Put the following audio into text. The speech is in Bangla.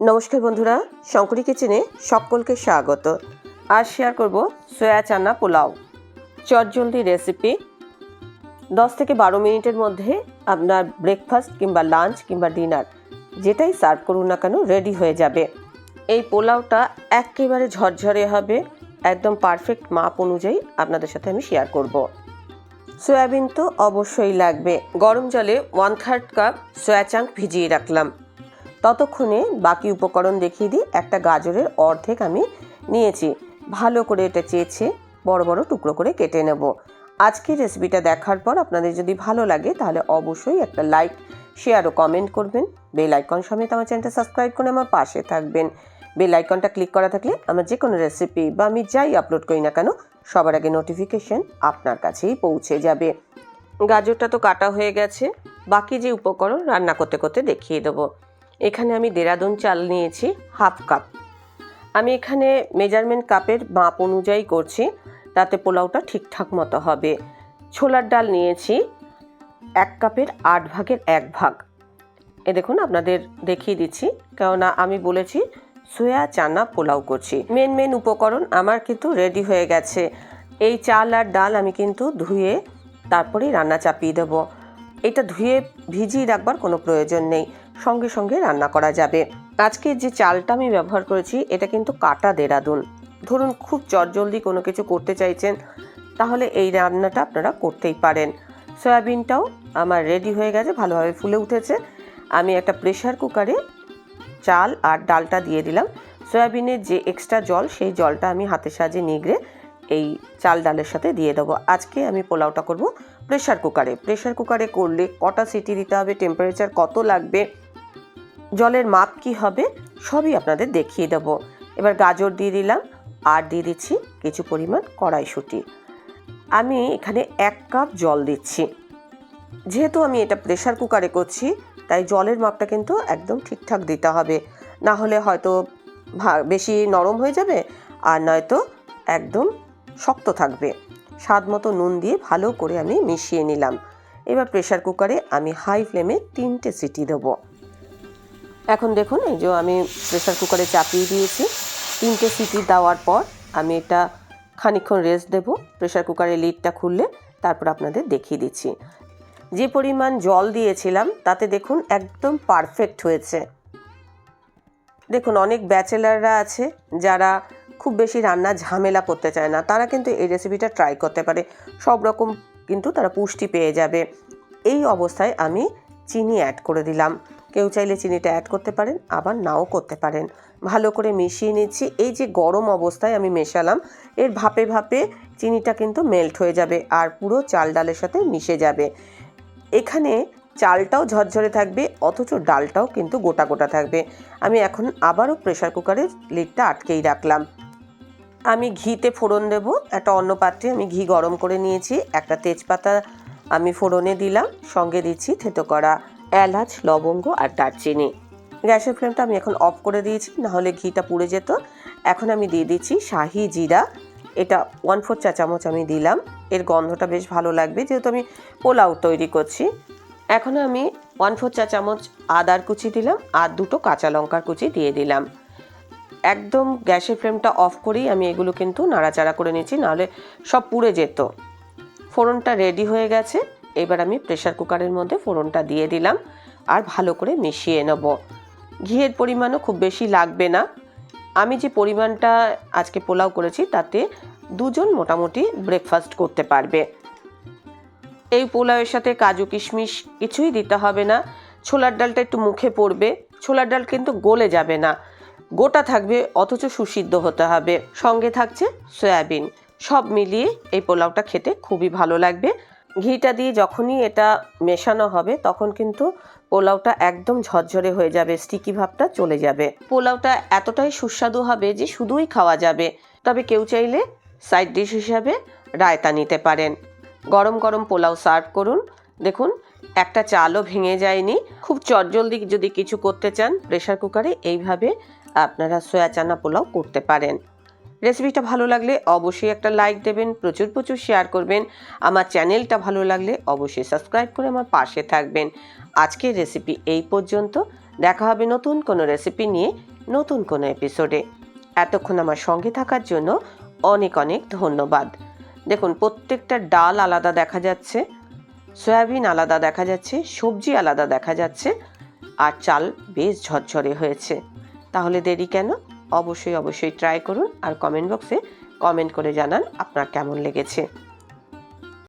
নমস্কার বন্ধুরা, শঙ্করী কিচেনে সকলকে স্বাগত। আজ শেয়ার করব সয়া চানা পোলাও। চটজলদি রেসিপি দশ থেকে বারো মিনিটের মধ্যে আপনার ব্রেকফাস্ট কিংবা লাঞ্চ কিংবা ডিনার যেটাই সার্ভ করুন না কেন রেডি হয়ে যাবে। এই পোলাওটা একেবারে ঝরঝরে হবে, একদম পারফেক্ট মাপ অনুযায়ী আপনাদের সাথে আমি শেয়ার করব। সয়াবিন তো অবশ্যই লাগবে। গরম জলে one third cup soya chunk ভিজিয়ে রাখলাম। ততক্ষণে বাকি উপকরণ দেখিয়ে দিই। একটা গাজরের অর্ধেক আমি নিয়েছি। ভালো করে এটা চেয়েছে বড় বড় টুকরো করে কেটে নেব। আজকের রেসিপিটা দেখার পর আপনাদের যদি ভালো লাগে, তাহলে অবশ্যই একটা লাইক শেয়ার ও কমেন্ট করবেন। বেল আইকন সমেত আমার চ্যানেলটা সাবস্ক্রাইব করে আমার পাশে থাকবেন। বেল আইকনটা ক্লিক করা থাকলে আমার যে কোনো রেসিপি বা আমি যাই আপলোড করি না কেন, সবার আগে নোটিফিকেশন আপনার কাছেই পৌঁছে যাবে। গাজরটা তো কাটা হয়ে গেছে। বাকি যে উপকরণ রান্না করতে করতে দেখিয়ে দেবো। এখানে আমি দেরাদুন চাল নিয়েছি, হাফ কাপ। আমি এখানে মেজারমেন্ট কাপের মাপ অনুযায়ী করছি, তাতে পোলাওটা ঠিকঠাক মতো হবে। ছোলার ডাল নিয়েছি, এক কাপের আট ভাগের এক ভাগ। এ দেখুন, আপনাদের দেখিয়ে দিচ্ছি, কেননা আমি বলেছি, সোয়া চানা পোলাও করছি। মেন মেন উপকরণ আমার কিন্তু রেডি হয়ে গেছে। এই চাল আর ডাল আমি কিন্তু ধুয়ে তারপরেই রান্না চাপিয়ে দেবো। এটা ধুয়ে ভিজিয়ে রাখবার কোনো প্রয়োজন নেই। সঙ্গে সঙ্গে রান্না করা যাবে। আজকে যে চালটা আমি ব্যবহার করেছি, এটা কিন্তু কাটা দেরাদুন। ধরুন, খুব চটজলদি কোনো কিছু করতে চাইছেন, তাহলে এই রান্নাটা আপনারা করতেই পারেন। সয়াবিনটাও আমার রেডি হয়ে গেছে, ভালোভাবে ফুলে উঠেছে। আমি একটা প্রেশার কুকারে চাল আর ডালটা দিয়ে দিলাম। সয়াবিনের যে এক্সট্রা জল, সেই জলটা আমি হাতের সাহায্যে নিগড়ে এই চাল ডালের সাথে দিয়ে দেবো। আজকে আমি পোলাওটা করব প্রেশার কুকারে প্রেশার কুকারে করলে কটা সিটি দিতে হবে টেম্পারেচার কত লাগবে? জলের মাপ কি হবে সবই আপনাদের দেখিয়ে দেবো। এবার গাজর দিয়ে দিলাম, আর দিয়ে দিচ্ছি কিছু পরিমাণ কড়াইশুঁটি। আমি এখানে এক কাপ জল দিচ্ছি। যেহেতু আমি এটা প্রেশার কুকারে করছি, তাই জলের মাপটা কিন্তু একদম ঠিকঠাক দিতে হবে। না হলে হয়তো বেশি নরম হয়ে যাবে, আর নয়তো একদম শক্ত থাকবে। স্বাদ মতো নুন দিয়ে ভালো করে আমি মিশিয়ে নিলাম। এবার প্রেশার কুকারে আমি হাই ফ্লেমে তিনটে সিটি দেবো। এখন দেখুন, এই যে আমি প্রেশার কুকারে চাপিয়ে দিয়েছি। তিনটে সিটি দেওয়ার পর আমি এটা খানিকক্ষণ রেস্ট দেবো। প্রেশার কুকারের লিডটা খুললে তারপর আপনাদের দেখিয়ে দিচ্ছি। যে পরিমাণ জল দিয়েছিলাম, তাতে দেখুন একদম পারফেক্ট হয়েছে। দেখুন, অনেক ব্যাচেলাররা আছে যারা খুব বেশি রান্না ঝামেলা করতে চায় না। তারা কিন্তু এই রেসিপিটা ট্রাই করতে পারে। সব রকম কিন্তু তারা পুষ্টি পেয়ে যাবে। এই অবস্থায় আমি চিনি অ্যাড করে দিলাম। কেউ চাইলে চিনিটা অ্যাড করতে পারেন, আবার নাও করতে পারেন। ভালো করে মিশিয়ে নিচ্ছি। এই যে গরম অবস্থায় আমি মেশালাম, এর ভাপে ভাপে চিনিটা কিন্তু মেল্ট হয়ে যাবে আর পুরো চাল ডালের সাথে মিশে যাবে। এখানে চালটাও ঝরঝরে থাকবে, অথচ ডালটাও কিন্তু গোটা গোটা থাকবে। আমি এখন আবারও প্রেশার কুকারের লিডটা আটকেই রাখলাম। আমি ঘিতে ফোড়ন দেব। একটা অন্য পাত্রে আমি ঘি গরম করে নিয়েছি। একটা তেজপাতা আমি ফোড়নে দিলাম, সঙ্গে দিচ্ছি থেতো করা। এলাচ, লবঙ্গ আর দারচিনি। গ্যাসের ফ্লেমটা আমি এখন অফ করে দিয়েছি, নাহলে ঘিটা পুড়ে যেত। এখন আমি দিয়ে দিচ্ছি শাহি জিরা। এটা ওয়ান ফোর চা চামচ আমি দিলাম। এর গন্ধটা বেশ ভালো লাগবে, যেহেতু আমি পোলাও তৈরি করছি। এখন আমি ওয়ান ফোর চা চামচ আদার কুচি দিলাম আর দুটো কাঁচা লঙ্কার কুচি দিয়ে দিলাম। একদম গ্যাসের ফ্লেমটা অফ করেই আমি এগুলো কিন্তু নাড়াচাড়া করে নিচ্ছি, নাহলে সব পুড়ে যেত। ফোড়নটা রেডি হয়ে গেছে। এবার আমি প্রেশার কুকারের মধ্যে ফোড়নটা দিয়ে দিলাম আর ভালো করে মিশিয়ে নেব। ঘিয়ের পরিমাণও খুব বেশি লাগবে না। আমি যে পরিমাণটা আজকে পোলাও করেছি, তাতে দুজন মোটামুটি ব্রেকফাস্ট করতে পারবে। এই পোলাওয়ের সাথে কাজু কিশমিশ কিছুই দিতে হবে না। ছোলার ডালটা একটু মুখে পড়বে। ছোলার ডাল কিন্তু গলে যাবে না। গোটা থাকবে, অথচ সুসিদ্ধ হতে হবে। সঙ্গে থাকছে সয়াবিন। সব মিলিয়ে এই পোলাওটা খেতে খুবই ভালো লাগবে। ঘিটা দিয়ে যখনই এটা মেশানো হবে, তখন কিন্তু পোলাওটা একদম ঝরঝরে হয়ে যাবে স্টিকি ভাবটা চলে যাবে। পোলাওটা এতটাই সুস্বাদু হবে যে শুধুই খাওয়া যাবে। তবে কেউ চাইলে সাইড ডিশ হিসাবে রায়তা নিতে পারেন। গরম গরম পোলাও সার্ভ করুন। দেখুন, একটা চালও ভেঙে যায়নি। খুব চটজলদি যদি কিছু করতে চান প্রেশার কুকারে এইভাবে আপনারা সয়া চানা পোলাও করতে পারেন। রেসিপিটা ভালো লাগলে অবশ্যই একটা লাইক দেবেন, প্রচুর প্রচুর শেয়ার করবেন। আমার চ্যানেলটা ভালো লাগলে অবশ্যই সাবস্ক্রাইব করে আমার পাশে থাকবেন। আজকের রেসিপি এই পর্যন্ত। দেখা হবে নতুন কোনো রেসিপি নিয়ে নতুন কোনো এপিসোডে। এতক্ষণ আমার সঙ্গে থাকার জন্য অনেক অনেক ধন্যবাদ। দেখুন, প্রত্যেকটা ডাল আলাদা দেখা যাচ্ছে, সয়াবিন আলাদা দেখা যাচ্ছে, সবজি আলাদা দেখা যাচ্ছে, আর চাল বেশ ঝরঝরে হয়েছে। তাহলে দেরি কেন? অবশ্যই অবশ্যই ট্রাই করুন আর কমেন্ট বক্সে কমেন্ট করে জানান আপনার কেমন লেগেছে।